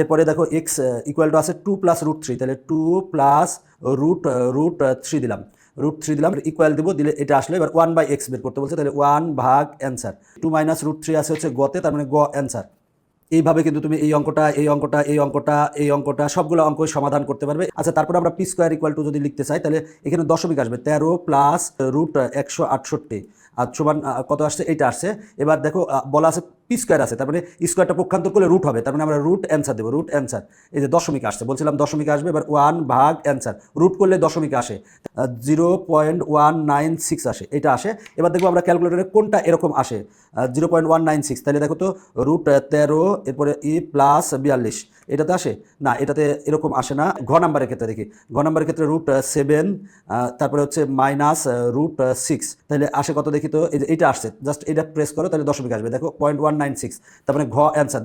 এরপরে দেখো X equal to আছে টু প্লাস রুট থ্রি তাহলে two plus root root three দিলাম। রুট থ্রি দিলাম ইকুয়াল দিব, দিলে এটা আসলে। এবার ওয়ান বাই এক্স বের করতে বলছে, তাহলে ওয়ান ভাগ answer two minus root three আছে হচ্ছে গতে, তার মানে গ অ্যান্সার এইভাবে কিন্তু তুমি এই অঙ্কটা এই অঙ্কটা এই অঙ্কটা এই অঙ্কটা, সবগুলো অঙ্কই সমাধান করতে পারবে। আচ্ছা তারপরে আমরা পি স্কোয়ার ইকুয়াল টু যদি লিখতে চাই, তাহলে এখানে দশমিক আসবে, তেরো প্লাস রুট একশো আটষট্টি। আর সমান কত আসছে? এইটা আসছে। এবার দেখো বলা আছে পি স্কোয়ার আছে, তার মানে স্কোয়ারটা পক্ষান্তর করলে রুট হবে, তার মানে আমরা রুট অ্যান্সার দেবো রুট অ্যান্সার এই যে দশমিক আসছে, বলছিলাম দশমিক আসবে, এবার ওয়ান ভাগ অ্যান্সার রুট করলে দশমিক আসে zero point one nine six আসে, এটা আসে। এবার দেখব আমরা ক্যালকুলেটরে কোনটা এরকম আসে zero point one nine six তাহলে দেখো তো রুট তেরো, এরপরে ই প্লাস বিয়াল্লিশ, এটাতে আসে? না, এটাতে এরকম আসে না। ঘ নাম্বারের ক্ষেত্রে দেখি, ঘ নাম্বারের ক্ষেত্রে রুট সেভেন তারপরে হচ্ছে মাইনাস রুট সিক্স তাহলে আসে কত দেখি তো, এই যে এইটা আসছে জাস্ট এটা প্রেস করো, তাহলে দশমিক আসবে। দেখো পয়েন্ট ওয়ান নাইন সিক্স তার মানে ঘ অ্যান্সার